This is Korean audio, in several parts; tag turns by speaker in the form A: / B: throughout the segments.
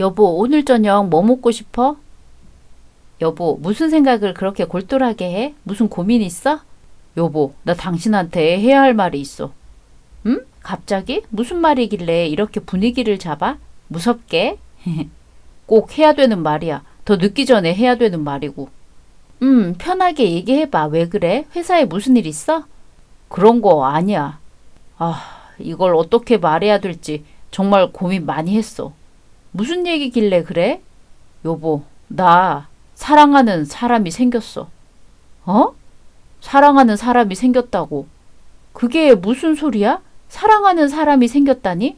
A: 여보, 오늘 저녁 뭐 먹고 싶어? 여보, 무슨 생각을 그렇게 골똘하게 해? 무슨 고민 있어? 여보, 나 당신한테 해야 할 말이 있어. 응? 갑자기? 무슨 말이길래 이렇게 분위기를 잡아? 무섭게? 꼭 해야 되는 말이야. 더 늦기 전에 해야 되는 말이고. 음, 편하게 얘기해봐. 왜 그래? 회사에 무슨 일 있어? 그런 거 아니야. 아, 이걸 어떻게 말해야 될지 정말 고민 많이 했어. 무슨 얘기길래 그래? 여보, 나 사랑하는 사람이 생겼어. 어? 사랑하는 사람이 생겼다고. 그게 무슨 소리야? 사랑하는 사람이 생겼다니?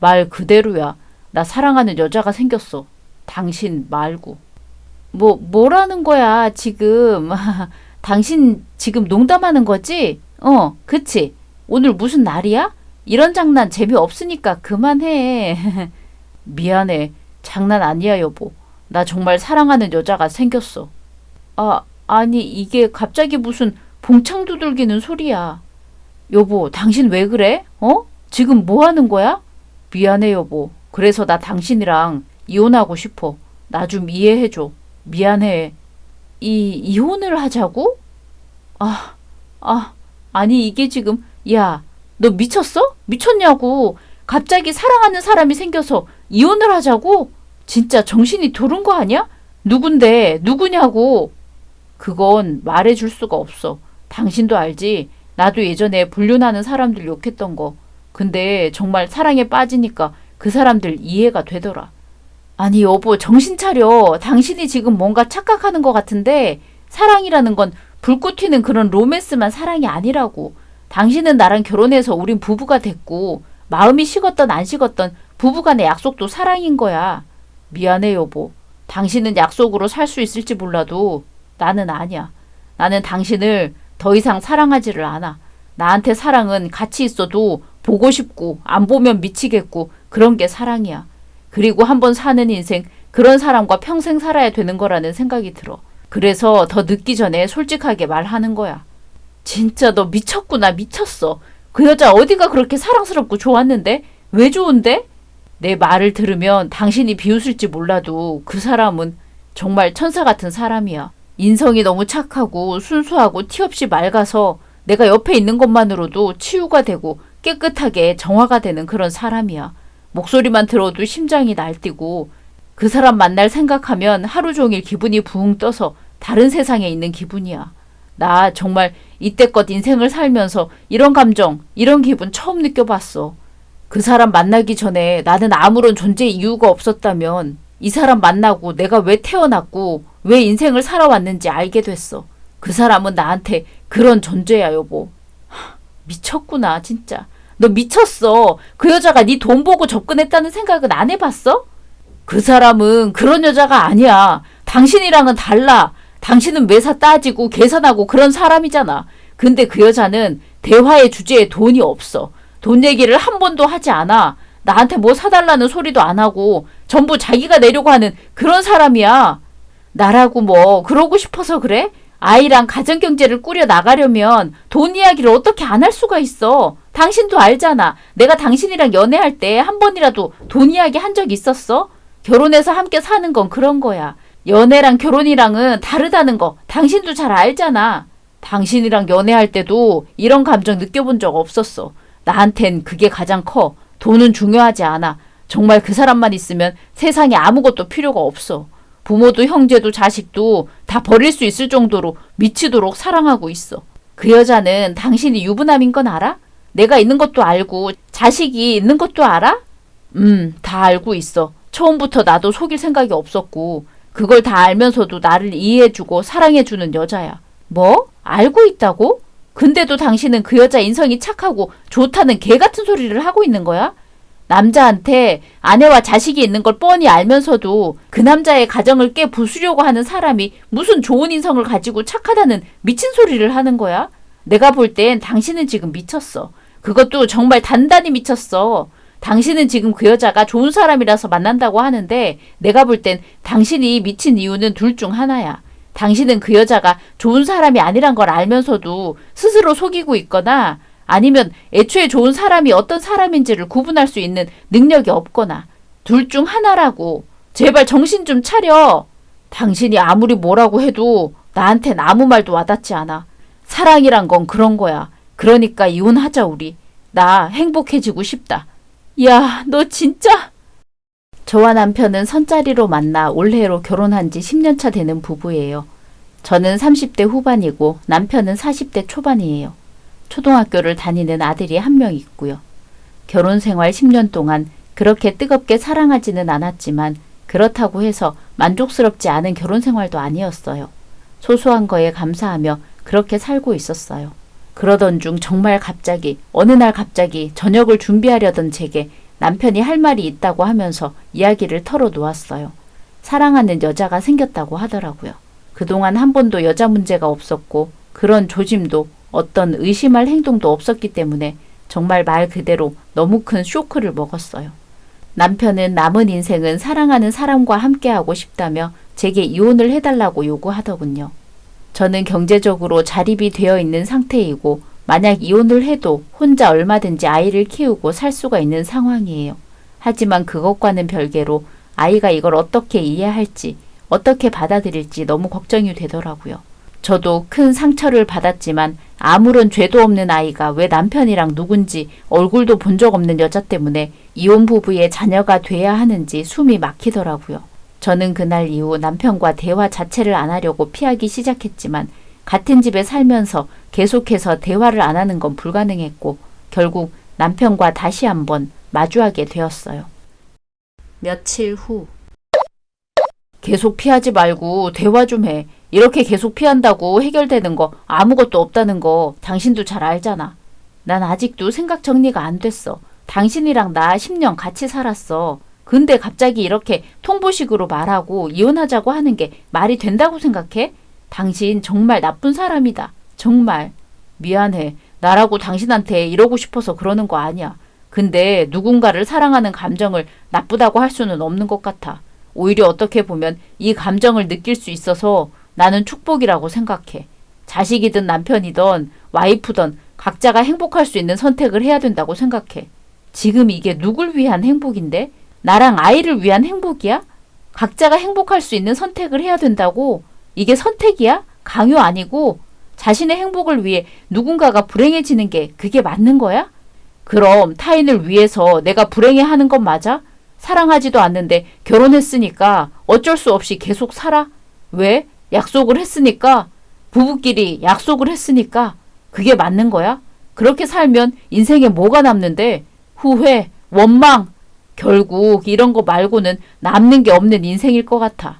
A: 말 그대로야. 나 사랑하는 여자가 생겼어. 당신 말고. 뭐, 뭐라는 거야, 지금. 당신 지금 농담하는 거지? 어, 그치? 오늘 무슨 날이야? 이런 장난 재미없으니까 그만해. 미안해. 장난 아니야, 여보. 나 정말 사랑하는 여자가 생겼어. 아, 아니, 이게 갑자기 무슨 봉창 두들기는 소리야. 여보, 당신 왜 그래? 어? 지금 뭐 하는 거야? 미안해, 여보. 그래서 나 당신이랑 이혼하고 싶어. 나 좀 이해해줘. 미안해. 이, 이혼을 하자고? 아, 아, 아니, 이게 지금, 야, 너 미쳤어? 미쳤냐고. 갑자기 사랑하는 사람이 생겨서 이혼을 하자고? 진짜 정신이 도른 거 아니야? 누군데? 누구냐고. 그건 말해줄 수가 없어. 당신도 알지? 나도 예전에 불륜하는 사람들 욕했던 거. 근데 정말 사랑에 빠지니까 그 사람들 이해가 되더라. 아니, 여보, 정신 차려. 당신이 지금 뭔가 착각하는 것 같은데, 사랑이라는 건 불꽃 튀는 그런 로맨스만 사랑이 아니라고. 당신은 나랑 결혼해서 우린 부부가 됐고, 마음이 식었던 안 식었던 부부간의 약속도 사랑인 거야. 미안해, 여보. 당신은 약속으로 살 수 있을지 몰라도 나는 아니야. 나는 당신을 더 이상 사랑하지를 않아. 나한테 사랑은 같이 있어도 보고 싶고, 안 보면 미치겠고, 그런 게 사랑이야. 그리고 한 번 사는 인생, 그런 사람과 평생 살아야 되는 거라는 생각이 들어. 그래서 더 늦기 전에 솔직하게 말하는 거야. 진짜 너 미쳤구나, 미쳤어. 그 여자 어디가 그렇게 사랑스럽고 좋았는데? 왜 좋은데? 내 말을 들으면 당신이 비웃을지 몰라도 그 사람은 정말 천사 같은 사람이야. 인성이 너무 착하고 순수하고 티 없이 맑아서 내가 옆에 있는 것만으로도 치유가 되고 깨끗하게 정화가 되는 그런 사람이야. 목소리만 들어도 심장이 날뛰고 그 사람 만날 생각하면 하루 종일 기분이 붕 떠서 다른 세상에 있는 기분이야. 나 정말 이때껏 인생을 살면서 이런 감정, 이런 기분 처음 느껴봤어. 그 사람 만나기 전에 나는 아무런 존재 이유가 없었다면 이 사람 만나고 내가 왜 태어났고 왜 인생을 살아왔는지 알게 됐어. 그 사람은 나한테 그런 존재야, 여보. 하, 미쳤구나, 진짜. 너 미쳤어. 그 여자가 네 돈 보고 접근했다는 생각은 안 해봤어? 그 사람은 그런 여자가 아니야. 당신이랑은 달라. 당신은 매사 따지고 계산하고 그런 사람이잖아. 근데 그 여자는 대화의 주제에 돈이 없어. 돈 얘기를 한 번도 하지 않아. 나한테 뭐 사달라는 소리도 안 하고 전부 자기가 내려고 하는 그런 사람이야. 나라고 뭐 그러고 싶어서 그래? 아이랑 가정경제를 꾸려 나가려면 돈 이야기를 어떻게 안 할 수가 있어. 당신도 알잖아. 내가 당신이랑 연애할 때 한 번이라도 돈 이야기 한 적 있었어? 결혼해서 함께 사는 건 그런 거야. 연애랑 결혼이랑은 다르다는 거 당신도 잘 알잖아. 당신이랑 연애할 때도 이런 감정 느껴본 적 없었어. 나한텐 그게 가장 커. 돈은 중요하지 않아. 정말 그 사람만 있으면 세상에 아무것도 필요가 없어. 부모도 형제도 자식도 다 버릴 수 있을 정도로 미치도록 사랑하고 있어. 그 여자는 당신이 유부남인 건 알아? 내가 있는 것도 알고 자식이 있는 것도 알아? 음, 다 알고 있어. 처음부터 나도 속일 생각이 없었고 그걸 다 알면서도 나를 이해해주고 사랑해주는 여자야. 뭐? 알고 있다고? 근데도 당신은 그 여자 인성이 착하고 좋다는 개 같은 소리를 하고 있는 거야? 남자한테 아내와 자식이 있는 걸 뻔히 알면서도 그 남자의 가정을 깨 부수려고 하는 사람이 무슨 좋은 인성을 가지고 착하다는 미친 소리를 하는 거야? 내가 볼 땐 당신은 지금 미쳤어. 그것도 정말 단단히 미쳤어. 당신은 지금 그 여자가 좋은 사람이라서 만난다고 하는데 내가 볼 땐 당신이 미친 이유는 둘 중 하나야. 당신은 그 여자가 좋은 사람이 아니란 걸 알면서도 스스로 속이고 있거나 아니면 애초에 좋은 사람이 어떤 사람인지를 구분할 수 있는 능력이 없거나 둘 중 하나라고. 제발 정신 좀 차려. 당신이 아무리 뭐라고 해도 나한텐 아무 말도 와닿지 않아. 사랑이란 건 그런 거야. 그러니까 이혼하자, 우리. 나 행복해지고 싶다. 야, 너 진짜. 저와 남편은 선자리로 만나 올해로 결혼한 지 10년 차 되는 부부예요. 저는 30대 후반이고 남편은 40대 초반이에요. 초등학교를 다니는 아들이 한 명 있고요. 결혼 생활 10년 동안 그렇게 뜨겁게 사랑하지는 않았지만 그렇다고 해서 만족스럽지 않은 결혼 생활도 아니었어요. 소소한 거에 감사하며 그렇게 살고 있었어요. 그러던 중 정말 갑자기 어느 날 갑자기 저녁을 준비하려던 제게 남편이 할 말이 있다고 하면서 이야기를 털어놓았어요. 사랑하는 여자가 생겼다고 하더라고요. 그동안 한 번도 여자 문제가 없었고 그런 조짐도 어떤 의심할 행동도 없었기 때문에 정말 말 그대로 너무 큰 쇼크를 먹었어요. 남편은 남은 인생은 사랑하는 사람과 함께하고 싶다며 제게 이혼을 해달라고 요구하더군요. 저는 경제적으로 자립이 되어 있는 상태이고 만약 이혼을 해도 혼자 얼마든지 아이를 키우고 살 수가 있는 상황이에요. 하지만 그것과는 별개로 아이가 이걸 어떻게 이해할지, 어떻게 받아들일지 너무 걱정이 되더라고요. 저도 큰 상처를 받았지만 아무런 죄도 없는 아이가 왜 남편이랑 누군지 얼굴도 본 적 없는 여자 때문에 이혼 부부의 자녀가 돼야 하는지 숨이 막히더라고요. 저는 그날 이후 남편과 대화 자체를 안 하려고 피하기 시작했지만 같은 집에 살면서 계속해서 대화를 안 하는 건 불가능했고 결국 남편과 다시 한번 마주하게 되었어요. 며칠 후 계속 피하지 말고 대화 좀 해. 이렇게 계속 피한다고 해결되는 거 아무것도 없다는 거 당신도 잘 알잖아. 난 아직도 생각 정리가 안 됐어. 당신이랑 나 10년 같이 살았어. 근데 갑자기 이렇게 통보식으로 말하고 이혼하자고 하는 게 말이 된다고 생각해? 당신 정말 나쁜 사람이다. 정말. 미안해. 나라고 당신한테 이러고 싶어서 그러는 거 아니야. 근데 누군가를 사랑하는 감정을 나쁘다고 할 수는 없는 것 같아. 오히려 어떻게 보면 이 감정을 느낄 수 있어서 나는 축복이라고 생각해. 자식이든 남편이든 와이프든 각자가 행복할 수 있는 선택을 해야 된다고 생각해. 지금 이게 누굴 위한 행복인데? 나랑 아이를 위한 행복이야? 각자가 행복할 수 있는 선택을 해야 된다고? 이게 선택이야? 강요 아니고 자신의 행복을 위해 누군가가 불행해지는 게 그게 맞는 거야? 그럼 타인을 위해서 내가 불행해 하는 건 맞아? 사랑하지도 않는데 결혼했으니까 어쩔 수 없이 계속 살아? 왜? 약속을 했으니까 부부끼리 약속을 했으니까 그게 맞는 거야? 그렇게 살면 인생에 뭐가 남는데 후회, 원망 결국 이런 거 말고는 남는 게 없는 인생일 것 같아.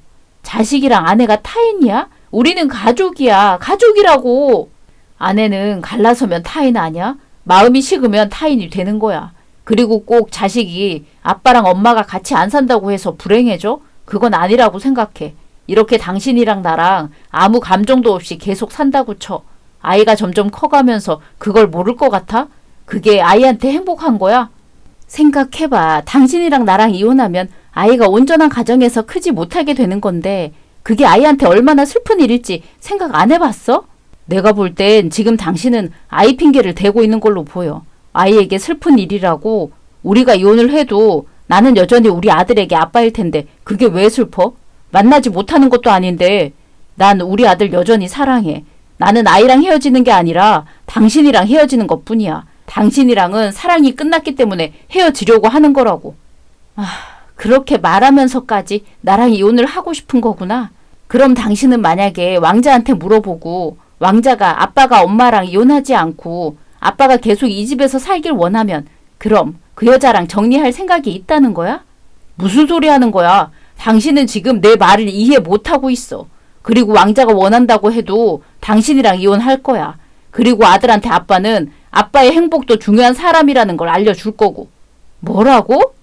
A: 자식이랑 아내가 타인이야? 우리는 가족이야. 가족이라고. 아내는 갈라서면 타인 아니야? 마음이 식으면 타인이 되는 거야. 그리고 꼭 자식이 아빠랑 엄마가 같이 안 산다고 해서 불행해져? 그건 아니라고 생각해. 이렇게 당신이랑 나랑 아무 감정도 없이 계속 산다고 쳐. 아이가 점점 커가면서 그걸 모를 것 같아? 그게 아이한테 행복한 거야? 생각해봐. 당신이랑 나랑 이혼하면 아이가 온전한 가정에서 크지 못하게 되는 건데 그게 아이한테 얼마나 슬픈 일일지 생각 안 해봤어? 내가 볼 땐 지금 당신은 아이 핑계를 대고 있는 걸로 보여. 아이에게 슬픈 일이라고 우리가 이혼을 해도 나는 여전히 우리 아들에게 아빠일 텐데 그게 왜 슬퍼? 만나지 못하는 것도 아닌데 난 우리 아들 여전히 사랑해. 나는 아이랑 헤어지는 게 아니라 당신이랑 헤어지는 것 뿐이야. 당신이랑은 사랑이 끝났기 때문에 헤어지려고 하는 거라고. 아, 그렇게 말하면서까지 나랑 이혼을 하고 싶은 거구나. 그럼 당신은 만약에 왕자한테 물어보고 왕자가 아빠가 엄마랑 이혼하지 않고 아빠가 계속 이 집에서 살길 원하면 그럼 그 여자랑 정리할 생각이 있다는 거야? 무슨 소리 하는 거야? 당신은 지금 내 말을 이해 못하고 있어. 그리고 왕자가 원한다고 해도 당신이랑 이혼할 거야. 그리고 아들한테 아빠는 아빠의 행복도 중요한 사람이라는 걸 알려줄 거고. 뭐라고?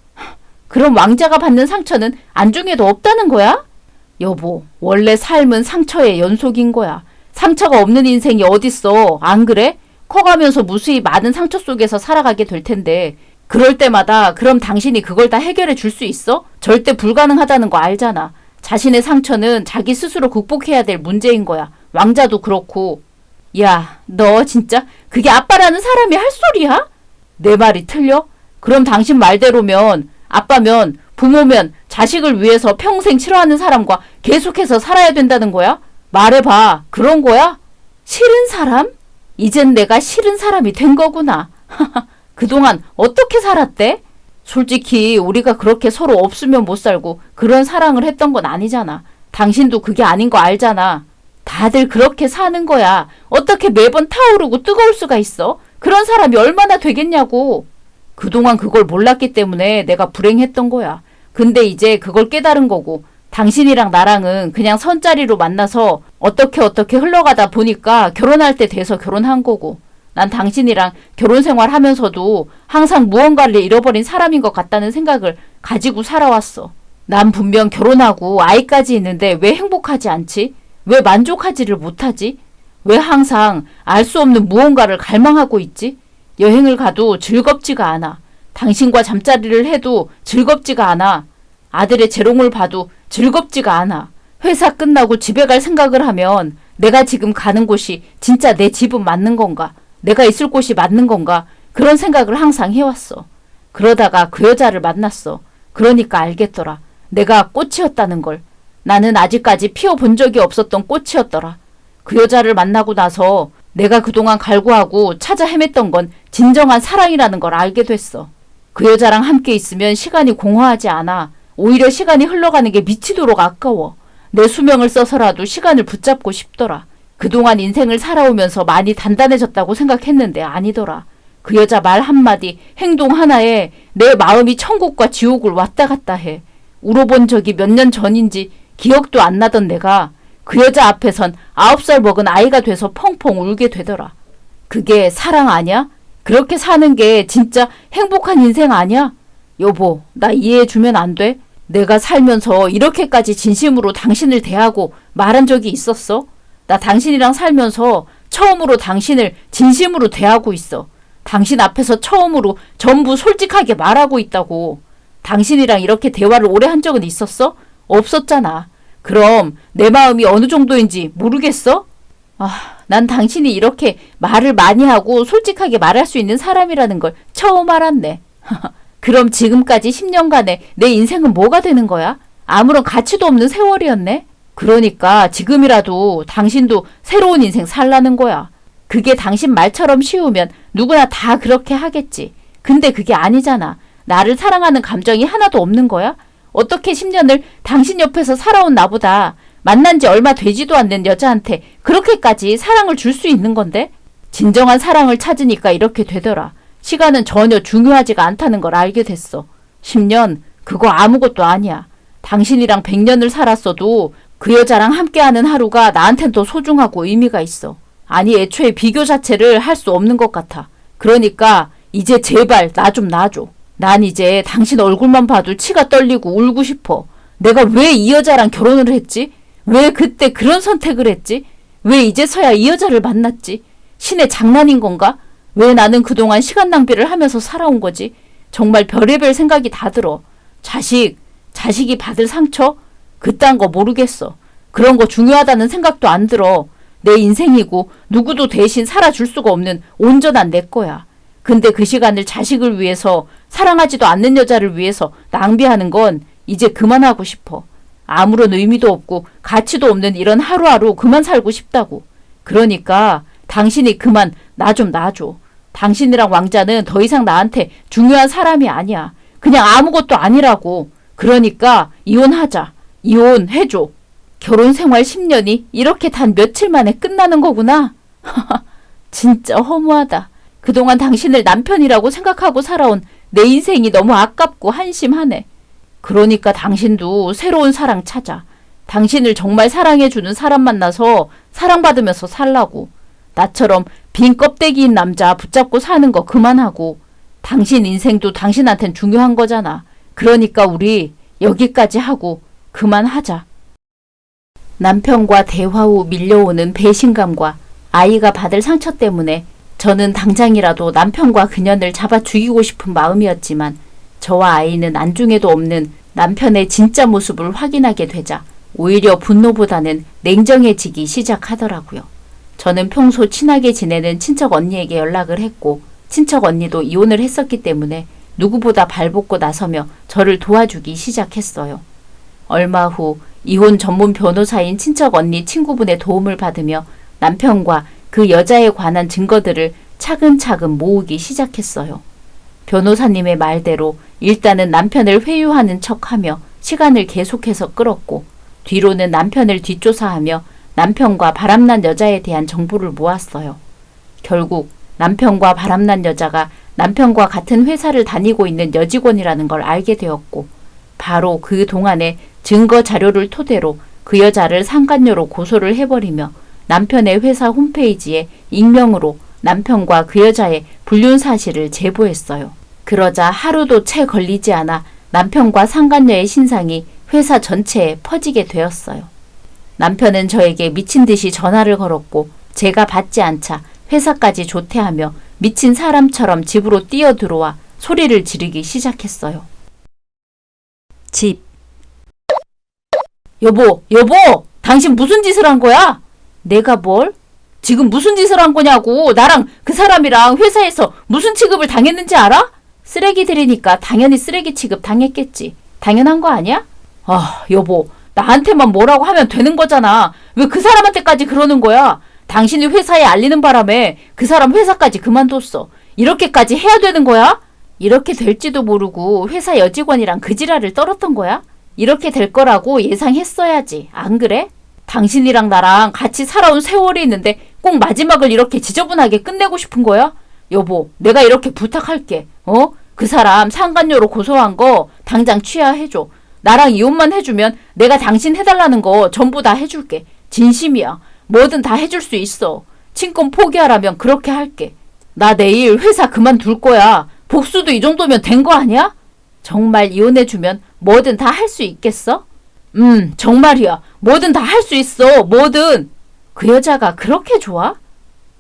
A: 그럼 왕자가 받는 상처는 안중에도 없다는 거야? 여보, 원래 삶은 상처의 연속인 거야. 상처가 없는 인생이 어딨어. 안 그래? 커가면서 무수히 많은 상처 속에서 살아가게 될 텐데 그럴 때마다 그럼 당신이 그걸 다 해결해 줄 수 있어? 절대 불가능하다는 거 알잖아. 자신의 상처는 자기 스스로 극복해야 될 문제인 거야. 왕자도 그렇고. 야, 너 진짜 그게 아빠라는 사람이 할 소리야? 내 말이 틀려? 그럼 당신 말대로면 아빠면 부모면 자식을 위해서 평생 싫어하는 사람과 계속해서 살아야 된다는 거야? 말해봐. 그런 거야? 싫은 사람? 이젠 내가 싫은 사람이 된 거구나. 그동안 어떻게 살았대? 솔직히 우리가 그렇게 서로 없으면 못 살고 그런 사랑을 했던 건 아니잖아. 당신도 그게 아닌 거 알잖아. 다들 그렇게 사는 거야. 어떻게 매번 타오르고 뜨거울 수가 있어? 그런 사람이 얼마나 되겠냐고. 그동안 그걸 몰랐기 때문에 내가 불행했던 거야. 근데 이제 그걸 깨달은 거고, 당신이랑 나랑은 그냥 선자리로 만나서 어떻게 어떻게 흘러가다 보니까 결혼할 때 돼서 결혼한 거고, 난 당신이랑 결혼 생활 하면서도 항상 무언가를 잃어버린 사람인 것 같다는 생각을 가지고 살아왔어. 난 분명 결혼하고 아이까지 있는데 왜 행복하지 않지? 왜 만족하지를 못하지? 왜 항상 알 수 없는 무언가를 갈망하고 있지? 여행을 가도 즐겁지가 않아. 당신과 잠자리를 해도 즐겁지가 않아. 아들의 재롱을 봐도 즐겁지가 않아. 회사 끝나고 집에 갈 생각을 하면 내가 지금 가는 곳이 진짜 내 집은 맞는 건가? 내가 있을 곳이 맞는 건가? 그런 생각을 항상 해왔어. 그러다가 그 여자를 만났어. 그러니까 알겠더라. 내가 꽃이었다는 걸. 나는 아직까지 피워본 적이 없었던 꽃이었더라. 그 여자를 만나고 나서 내가 그동안 갈구하고 찾아 헤맸던 건 진정한 사랑이라는 걸 알게 됐어. 그 여자랑 함께 있으면 시간이 공허하지 않아. 오히려 시간이 흘러가는 게 미치도록 아까워. 내 수명을 써서라도 시간을 붙잡고 싶더라. 그동안 인생을 살아오면서 많이 단단해졌다고 생각했는데 아니더라. 그 여자 말 한마디, 행동 하나에 내 마음이 천국과 지옥을 왔다 갔다 해. 울어본 적이 몇 년 전인지 기억도 안 나던 내가 그 여자 앞에선 아홉 살 먹은 아이가 돼서 펑펑 울게 되더라. 그게 사랑 아니야? 그렇게 사는 게 진짜 행복한 인생 아니야? 여보, 나 이해해 주면 안 돼? 내가 살면서 이렇게까지 진심으로 당신을 대하고 말한 적이 있었어? 나 당신이랑 살면서 처음으로 당신을 진심으로 대하고 있어. 당신 앞에서 처음으로 전부 솔직하게 말하고 있다고. 당신이랑 이렇게 대화를 오래 한 적은 있었어? 없었잖아. 그럼 내 마음이 어느 정도인지 모르겠어? 아, 난 당신이 이렇게 말을 많이 하고 솔직하게 말할 수 있는 사람이라는 걸 처음 알았네. 그럼 지금까지 10년간의 내 인생은 뭐가 되는 거야? 아무런 가치도 없는 세월이었네? 그러니까 지금이라도 당신도 새로운 인생 살라는 거야. 그게 당신 말처럼 쉬우면 누구나 다 그렇게 하겠지. 근데 그게 아니잖아. 나를 사랑하는 감정이 하나도 없는 거야? 어떻게 10년을 당신 옆에서 살아온 나보다 만난 지 얼마 되지도 않는 여자한테 그렇게까지 사랑을 줄 수 있는 건데? 진정한 사랑을 찾으니까 이렇게 되더라. 시간은 전혀 중요하지가 않다는 걸 알게 됐어. 10년, 그거 아무것도 아니야. 당신이랑 100년을 살았어도 그 여자랑 함께하는 하루가 나한텐 더 소중하고 의미가 있어. 아니, 애초에 비교 자체를 할 수 없는 것 같아. 그러니까 이제 제발 나 좀 놔줘. 난 이제 당신 얼굴만 봐도 치가 떨리고 울고 싶어. 내가 왜 이 여자랑 결혼을 했지? 왜 그때 그런 선택을 했지? 왜 이제서야 이 여자를 만났지? 신의 장난인 건가? 왜 나는 그동안 시간 낭비를 하면서 살아온 거지? 정말 별의별 생각이 다 들어. 자식, 자식이 받을 상처? 그딴 거 모르겠어. 그런 거 중요하다는 생각도 안 들어. 내 인생이고 누구도 대신 살아줄 수가 없는 온전한 내 거야. 근데 그 시간을 자식을 위해서 사랑하지도 않는 여자를 위해서 낭비하는 건 이제 그만하고 싶어. 아무런 의미도 없고 가치도 없는 이런 하루하루 그만 살고 싶다고. 그러니까 당신이 그만 나 좀 놔줘. 당신이랑 왕자는 더 이상 나한테 중요한 사람이 아니야. 그냥 아무것도 아니라고. 그러니까 이혼하자. 이혼해줘. 결혼 생활 10년이 이렇게 단 며칠 만에 끝나는 거구나. 진짜 허무하다. 그동안 당신을 남편이라고 생각하고 살아온 내 인생이 너무 아깝고 한심하네. 그러니까 당신도 새로운 사랑 찾아. 당신을 정말 사랑해주는 사람 만나서 사랑받으면서 살라고. 나처럼 빈 껍데기인 남자 붙잡고 사는 거 그만하고. 당신 인생도 당신한텐 중요한 거잖아. 그러니까 우리 여기까지 하고 그만하자. 남편과 대화 후 밀려오는 배신감과 아이가 받을 상처 때문에 저는 당장이라도 남편과 그년을 잡아 죽이고 싶은 마음이었지만 저와 아이는 안중에도 없는 남편의 진짜 모습을 확인하게 되자 오히려 분노보다는 냉정해지기 시작하더라고요. 저는 평소 친하게 지내는 친척 언니에게 연락을 했고 친척 언니도 이혼을 했었기 때문에 누구보다 발벗고 나서며 저 저를 도와주기 시작했어요. 얼마 후 이혼 전문 변호사인 친척 언니 친구분의 도움을 받으며 남편과 그 여자에 관한 증거들을 차근차근 모으기 시작했어요. 변호사님의 말대로 일단은 남편을 회유하는 척하며 시간을 계속해서 끌었고 뒤로는 남편을 뒷조사하며 남편과 바람난 여자에 대한 정보를 모았어요. 결국 남편과 바람난 여자가 남편과 같은 회사를 다니고 있는 여직원이라는 걸 알게 되었고 바로 그 동안에 증거 자료를 토대로 그 여자를 상간녀로 고소를 해버리며 남편의 회사 홈페이지에 익명으로 남편과 그 여자의 불륜 사실을 제보했어요. 그러자 하루도 채 걸리지 않아 남편과 상간녀의 신상이 회사 전체에 퍼지게 되었어요. 남편은 저에게 미친 듯이 전화를 걸었고 제가 받지 않자 회사까지 조퇴하며 미친 사람처럼 집으로 뛰어들어와 소리를 지르기 시작했어요. 집. 여보, 여보! 당신 무슨 짓을 한 거야? 내가 뭘? 지금 무슨 짓을 한 거냐고. 나랑 그 사람이랑 회사에서 무슨 취급을 당했는지 알아? 쓰레기들이니까 당연히 쓰레기 취급 당했겠지. 당연한 거 아니야? 아, 여보. 나한테만 뭐라고 하면 되는 거잖아. 왜 그 사람한테까지 그러는 거야? 당신이 회사에 알리는 바람에 그 사람 회사까지 그만뒀어. 이렇게까지 해야 되는 거야? 이렇게 될지도 모르고 회사 여직원이랑 그 지랄을 떨었던 거야? 이렇게 될 거라고 예상했어야지. 안 그래? 당신이랑 나랑 같이 살아온 세월이 있는데 꼭 마지막을 이렇게 지저분하게 끝내고 싶은 거야? 여보, 내가 이렇게 부탁할게. 어? 그 사람 상간녀로 고소한 거 당장 취하해줘. 나랑 이혼만 해주면 내가 당신 해달라는 거 전부 다 해줄게. 진심이야. 뭐든 다 해줄 수 있어. 친권 포기하라면 그렇게 할게. 나 내일 회사 그만둘 거야. 복수도 이 정도면 된 거 아니야? 정말 이혼해주면 뭐든 다 할 수 있겠어? 음, 정말이야. 뭐든 다 할 수 있어. 뭐든. 그 여자가 그렇게 좋아?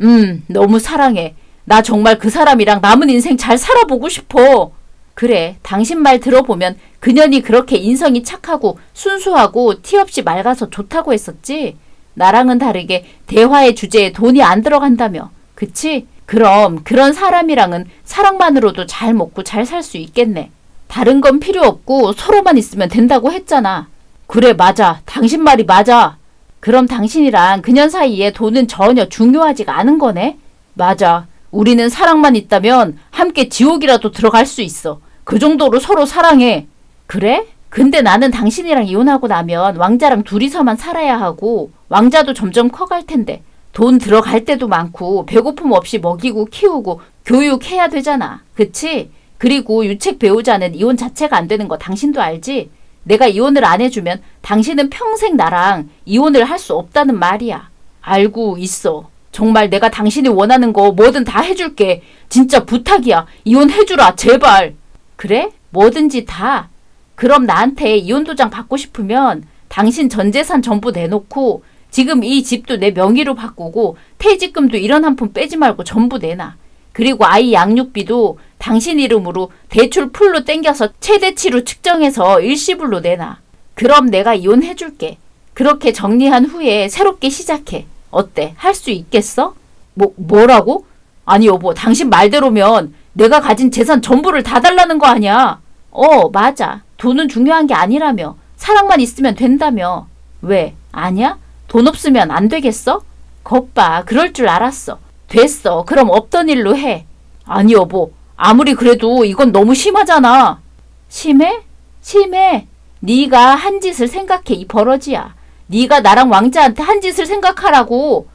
A: 음, 너무 사랑해. 나 정말 그 사람이랑 남은 인생 잘 살아보고 싶어. 그래, 당신 말 들어보면 그년이 그렇게 인성이 착하고 순수하고 티 없이 맑아서 좋다고 했었지? 나랑은 다르게 대화의 주제에 돈이 안 들어간다며. 그치? 그럼 그런 사람이랑은 사랑만으로도 잘 먹고 잘 살 수 있겠네. 다른 건 필요 없고 서로만 있으면 된다고 했잖아. 그래, 맞아. 당신 말이 맞아. 그럼 당신이랑 그년 사이에 돈은 전혀 중요하지가 않은 거네? 맞아. 우리는 사랑만 있다면 함께 지옥이라도 들어갈 수 있어. 그 정도로 서로 사랑해. 그래? 근데 나는 당신이랑 이혼하고 나면 왕자랑 둘이서만 살아야 하고 왕자도 점점 커갈 텐데 돈 들어갈 때도 많고 배고픔 없이 먹이고 키우고 교육해야 되잖아. 그치? 그리고 유책 배우자는 이혼 자체가 안 되는 거 당신도 알지? 내가 이혼을 안 해주면 당신은 평생 나랑 이혼을 할 수 없다는 말이야. 알고 있어. 정말 내가 당신이 원하는 거 뭐든 다 해줄게. 진짜 부탁이야. 이혼해주라, 제발. 그래? 뭐든지 다. 그럼 나한테 이혼 도장 받고 싶으면 당신 전 재산 전부 내놓고 지금 이 집도 내 명의로 바꾸고 퇴직금도 1원 한푼 빼지 말고 전부 내놔. 그리고 아이 양육비도 당신 이름으로 대출 풀로 땡겨서 최대치로 측정해서 일시불로 내놔. 그럼 내가 이혼해줄게. 그렇게 정리한 후에 새롭게 시작해. 어때? 할 수 있겠어? 뭐, 뭐라고? 아니, 여보, 당신 말대로면 내가 가진 재산 전부를 다 달라는 거 아니야? 어, 맞아. 돈은 중요한 게 아니라며. 사랑만 있으면 된다며. 왜? 아니야? 돈 없으면 안 되겠어? 겉봐. 그럴 줄 알았어. 됐어. 그럼 없던 일로 해. 아니, 여보. 아무리 그래도 이건 너무 심하잖아. 심해? 심해. 네가 한 짓을 생각해 이 버러지야. 네가 나랑 왕자한테 한 짓을 생각하라고.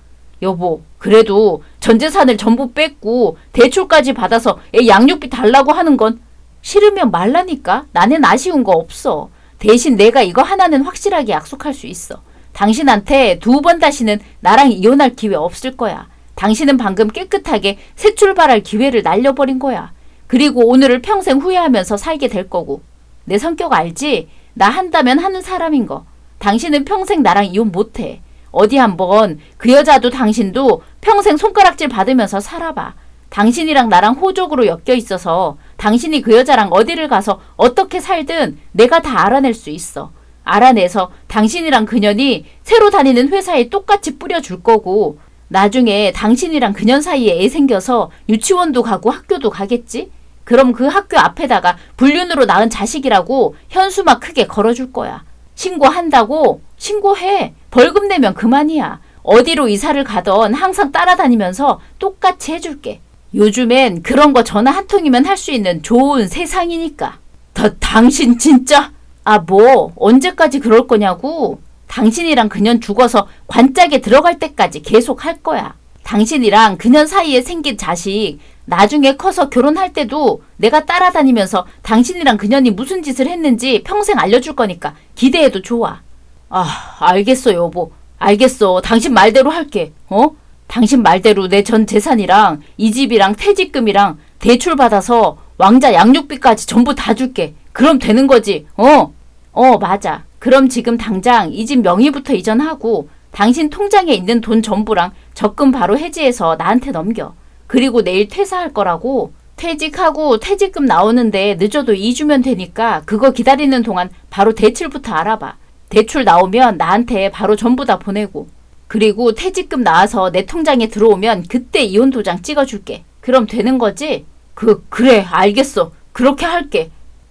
A: 여보, 그래도 전 재산을 전부 뺐고 대출까지 받아서 애 양육비 달라고 하는 건 싫으면 말라니까. 나는 아쉬운 거 없어. 대신 내가 이거 하나는 확실하게 약속할 수 있어. 당신한테 두 번 다시는 나랑 이혼할 기회 없을 거야. 당신은 방금 깨끗하게 새 출발할 기회를 날려버린 거야. 그리고 오늘을 평생 후회하면서 살게 될 거고. 내 성격 알지? 나 한다면 하는 사람인 거. 당신은 평생 나랑 이혼 못해. 어디 한번 그 여자도 당신도 평생 손가락질 받으면서 살아봐. 당신이랑 나랑 호적으로 엮여 있어서 당신이 그 여자랑 어디를 가서 어떻게 살든 내가 다 알아낼 수 있어. 알아내서 당신이랑 그년이 새로 다니는 회사에 똑같이 뿌려줄 거고 나중에 당신이랑 그년 사이에 애 생겨서 유치원도 가고 학교도 가겠지? 그럼 그 학교 앞에다가 불륜으로 낳은 자식이라고 현수막 크게 걸어줄 거야. 신고한다고? 신고해. 벌금 내면 그만이야. 어디로 이사를 가던 항상 따라다니면서 똑같이 해줄게. 요즘엔 그런 거 전화 한 통이면 할 수 있는 좋은 세상이니까. 더 당신 진짜? 아, 뭐, 언제까지 그럴 거냐고? 당신이랑 그년 죽어서 관짝에 들어갈 때까지 계속 할 거야. 당신이랑 그년 사이에 생긴 자식, 나중에 커서 결혼할 때도 내가 따라다니면서 당신이랑 그년이 무슨 짓을 했는지 평생 알려줄 거니까 기대해도 좋아. 아, 알겠어, 여보. 알겠어. 당신 말대로 할게. 어? 당신 말대로 내 전 재산이랑 이 집이랑 퇴직금이랑 대출 받아서 왕자 양육비까지 전부 다 줄게. 그럼 되는 거지. 어? 어, 맞아. 그럼 지금 당장 이 집 명의부터 이전하고 당신 통장에 있는 돈 전부랑 적금 바로 해지해서 나한테 넘겨. 그리고 내일 퇴사할 거라고. 퇴직하고 퇴직금 나오는데 늦어도 2주면 되니까 그거 기다리는 동안 바로 대출부터 알아봐. 대출 나오면 나한테 바로 전부 다 보내고. 그리고 퇴직금 나와서 내 통장에 들어오면 그때 이혼 도장 찍어줄게. 그럼 되는 거지? 그, 그래, 알겠어. 그렇게 할게.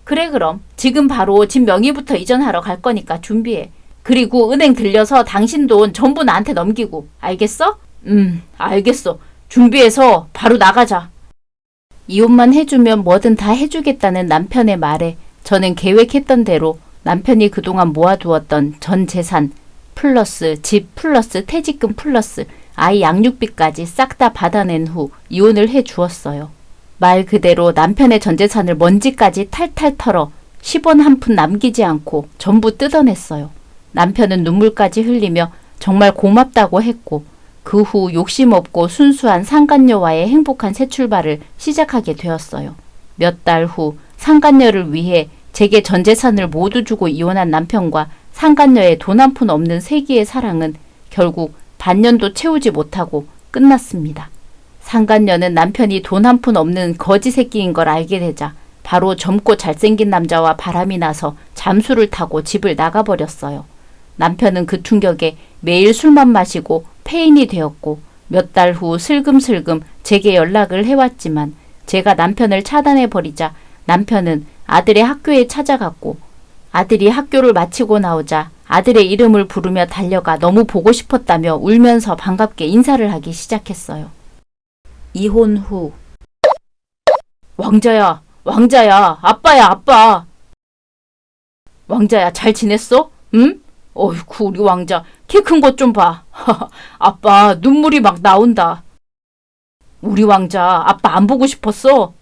A: 그래, 그럼. 지금 바로 집 명의부터 이전하러 갈 거니까 준비해. 그리고 은행 들려서 당신 돈 전부 나한테 넘기고. 알겠어? 음, 알겠어. 준비해서 바로 나가자. 이혼만 해주면 뭐든 다 해주겠다는 남편의 말에 저는 계획했던 대로 남편이 그동안 모아두었던 전 재산 플러스 집 플러스 퇴직금 플러스 아이 양육비까지 싹 다 받아낸 후 이혼을 해 주었어요. 말 그대로 남편의 전 재산을 먼지까지 탈탈 털어 10원 한 푼 남기지 않고 전부 뜯어냈어요. 남편은 눈물까지 흘리며 정말 고맙다고 했고 그 후 욕심 없고 순수한 상간녀와의 행복한 새 출발을 시작하게 되었어요. 몇 달 후 상간녀를 위해 제게 전 재산을 모두 주고 이혼한 남편과 상간녀의 돈 한 푼 없는 세기의 사랑은 결국 반년도 채우지 못하고 끝났습니다. 상간녀는 남편이 돈 한 푼 없는 거지 새끼인 걸 알게 되자 바로 젊고 잘생긴 남자와 바람이 나서 잠수를 타고 집을 나가버렸어요. 남편은 그 충격에 매일 술만 마시고 폐인이 되었고 몇 달 후 슬금슬금 제게 연락을 해왔지만 제가 남편을 차단해버리자 남편은 아들의 학교에 찾아갔고 아들이 학교를 마치고 나오자 아들의 이름을 부르며 달려가 너무 보고 싶었다며 울면서 반갑게 인사를 하기 시작했어요. 이혼 후 왕자야, 왕자야, 아빠야, 아빠. 왕자야, 잘 지냈어? 응? 어이구, 우리 왕자, 키 큰 것 좀 봐. 아빠, 눈물이 막 나온다. 우리 왕자, 아빠 안 보고 싶었어?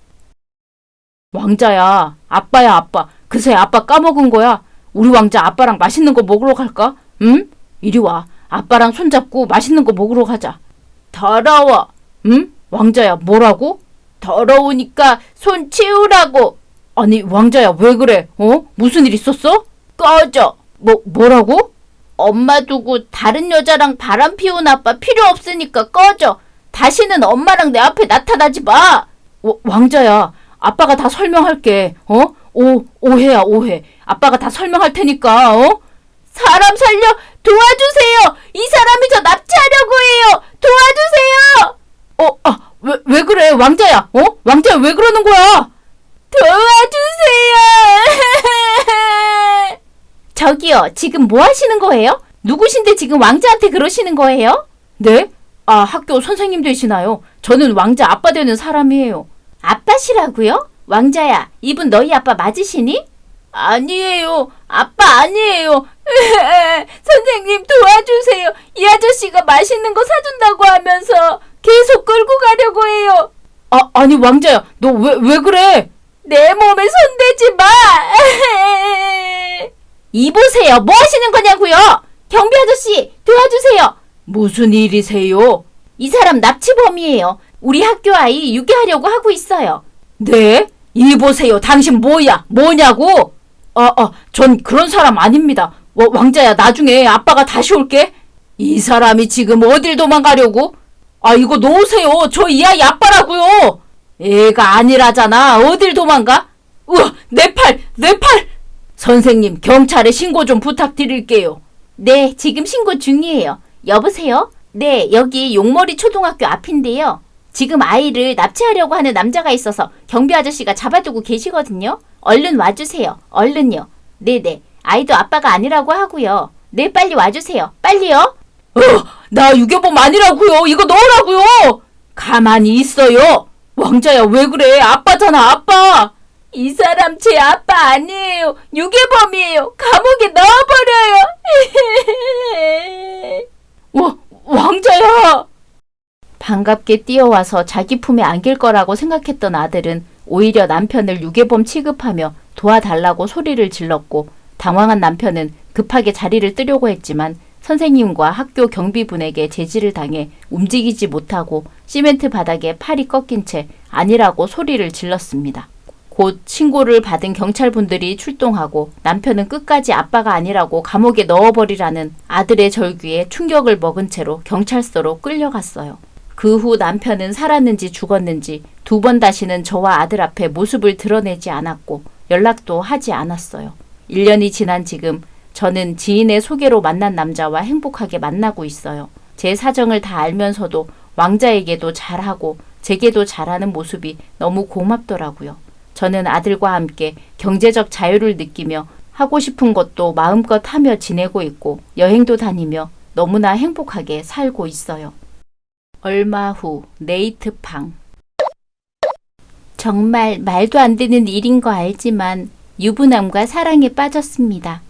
A: 왕자야, 아빠야, 아빠. 그새 아빠 까먹은 거야. 우리 왕자 아빠랑 맛있는 거 먹으러 갈까? 응? 이리 와. 아빠랑 손잡고 맛있는 거 먹으러 가자. 더러워. 응? 왕자야, 뭐라고? 더러우니까 손 치우라고. 아니, 왕자야, 왜 그래? 어? 무슨 일 있었어? 꺼져. 뭐, 뭐라고? 엄마 두고 다른 여자랑 바람 피운 아빠 필요 없으니까 꺼져. 다시는 엄마랑 내 앞에 나타나지 마. 와, 왕자야, 아빠가 다 설명할게. 어? 오, 오해야, 오해. 아빠가 다 설명할 테니까, 어? 사람 살려 도와주세요. 이 사람이 저 납치하려고 해요. 도와주세요. 어, 아, 왜, 왜 그래, 왕자야? 어? 왕자야, 왜 그러는 거야? 도와주세요. 저기요, 지금 뭐 하시는 거예요? 누구신데 지금 왕자한테 그러시는 거예요? 네? 아, 학교 선생님 되시나요? 저는 왕자 아빠 되는 사람이에요. 아빠시라고요? 왕자야, 이분 너희 아빠 맞으시니? 아니에요. 아빠 아니에요. 선생님 도와주세요. 이 아저씨가 맛있는 거 사준다고 하면서 계속 끌고 가려고 해요. 아, 아니 왕자야. 너 왜 왜 그래? 내 몸에 손대지 마. 이보세요. 뭐 하시는 거냐고요? 경비 아저씨 도와주세요. 무슨 일이세요? 이 사람 납치범이에요. 우리 학교 아이 유괴하려고 하고 있어요. 네? 이보세요. 당신 뭐야? 뭐냐고? 아, 아, 전 그런 사람 아닙니다. 어, 왕자야, 나중에 아빠가 다시 올게. 이 사람이 지금 어딜 도망가려고? 아, 이거 놓으세요. 저 이 아이 아빠라고요. 애가 아니라잖아. 어딜 도망가? 우와, 내 팔, 내 팔! 선생님, 경찰에 신고 좀 부탁드릴게요. 네, 지금 신고 중이에요. 여보세요? 네, 여기 용머리 초등학교 앞인데요. 지금 아이를 납치하려고 하는 남자가 있어서 경비 아저씨가 잡아두고 계시거든요. 얼른 와주세요. 얼른요. 네네. 아이도 아빠가 아니라고 하고요. 네, 빨리 와주세요. 빨리요. 어, 나 유교범 아니라고요. 이거 넣으라고요. 가만히 있어요. 왕자야, 왜 그래? 아빠잖아, 아빠. 이 사람 제 아빠 아니에요. 유괴범이에요. 감옥에 넣어버려요. 와, 왕자야! 반갑게 뛰어와서 자기 품에 안길 거라고 생각했던 아들은 오히려 남편을 유괴범 취급하며 도와달라고 소리를 질렀고 당황한 남편은 급하게 자리를 뜨려고 했지만 선생님과 학교 경비분에게 제지를 당해 움직이지 못하고 시멘트 바닥에 팔이 꺾인 채 아니라고 소리를 질렀습니다. 곧 신고를 받은 경찰분들이 출동하고 남편은 끝까지 아빠가 아니라고 감옥에 넣어버리라는 아들의 절규에 충격을 먹은 채로 경찰서로 끌려갔어요. 그 후 남편은 살았는지 죽었는지 두 번 다시는 저와 아들 앞에 모습을 드러내지 않았고 연락도 하지 않았어요. 1년이 지난 지금 저는 지인의 소개로 만난 남자와 행복하게 만나고 있어요. 제 사정을 다 알면서도 왕자에게도 잘하고 제게도 잘하는 모습이 너무 고맙더라고요. 저는 아들과 함께 경제적 자유를 느끼며 하고 싶은 것도 마음껏 하며 지내고 있고 여행도 다니며 너무나 행복하게 살고 있어요. 얼마 후 네이트 팡 정말 말도 안 되는 일인 거 알지만 유부남과 사랑에 빠졌습니다.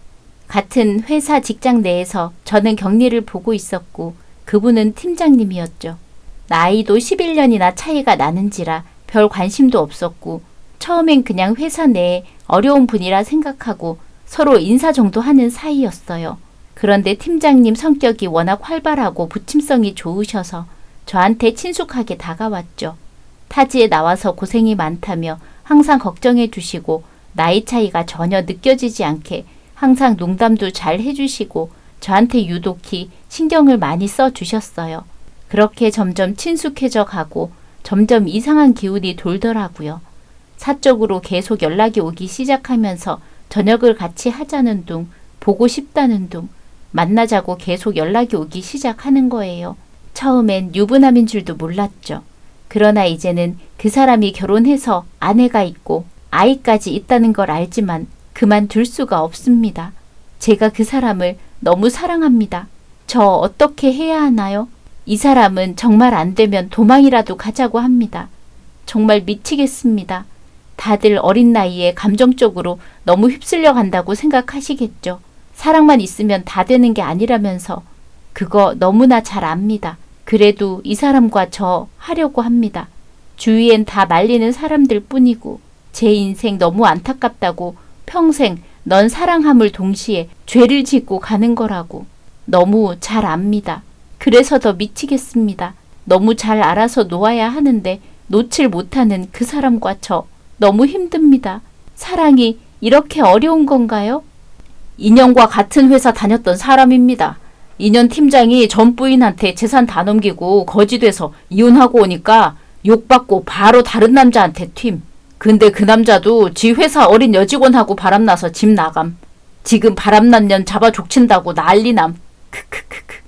A: 같은 회사 직장 내에서 저는 격리를 보고 있었고 그분은 팀장님이었죠. 나이도 11년이나 차이가 나는지라 별 관심도 없었고 처음엔 그냥 회사 내에 어려운 분이라 생각하고 서로 인사 정도 하는 사이였어요. 그런데 팀장님 성격이 워낙 활발하고 부침성이 좋으셔서 저한테 친숙하게 다가왔죠. 타지에 나와서 고생이 많다며 항상 걱정해 주시고 나이 차이가 전혀 느껴지지 않게 항상 농담도 잘 해주시고 저한테 유독히 신경을 많이 써 주셨어요. 그렇게 점점 친숙해져 가고 점점 이상한 기운이 돌더라고요. 사적으로 계속 연락이 오기 시작하면서 저녁을 같이 하자는 둥, 보고 싶다는 둥, 만나자고 계속 연락이 오기 시작하는 거예요. 처음엔 유부남인 줄도 몰랐죠. 그러나 이제는 그 사람이 결혼해서 아내가 있고 아이까지 있다는 걸 알지만 그만둘 수가 없습니다. 제가 그 사람을 너무 사랑합니다. 저 어떻게 해야 하나요? 이 사람은 정말 안 되면 도망이라도 가자고 합니다. 정말 미치겠습니다. 다들 어린 나이에 감정적으로 너무 휩쓸려 간다고 생각하시겠죠. 사랑만 있으면 다 되는 게 아니라면서 그거 너무나 잘 압니다. 그래도 이 사람과 저 하려고 합니다. 주위엔 다 말리는 사람들 뿐이고 제 인생 너무 안타깝다고 평생 넌 사랑함을 동시에 죄를 짓고 가는 거라고 너무 잘 압니다. 그래서 더 미치겠습니다. 너무 잘 알아서 놓아야 하는데 놓질 못하는 그 사람과 저 너무 힘듭니다. 사랑이 이렇게 어려운 건가요? 인연과 같은 회사 다녔던 사람입니다. 인연 팀장이 전 부인한테 재산 다 넘기고 거지돼서 이혼하고 오니까 욕받고 바로 다른 남자한테 튠. 근데 그 남자도 지 회사 어린 여직원하고 바람나서 집 나감. 지금 바람난 년 잡아 족친다고 난리남. 크크크크.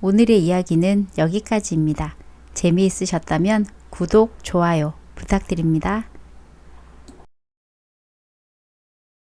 B: 오늘의 이야기는 여기까지입니다. 재미있으셨다면 구독, 좋아요 부탁드립니다.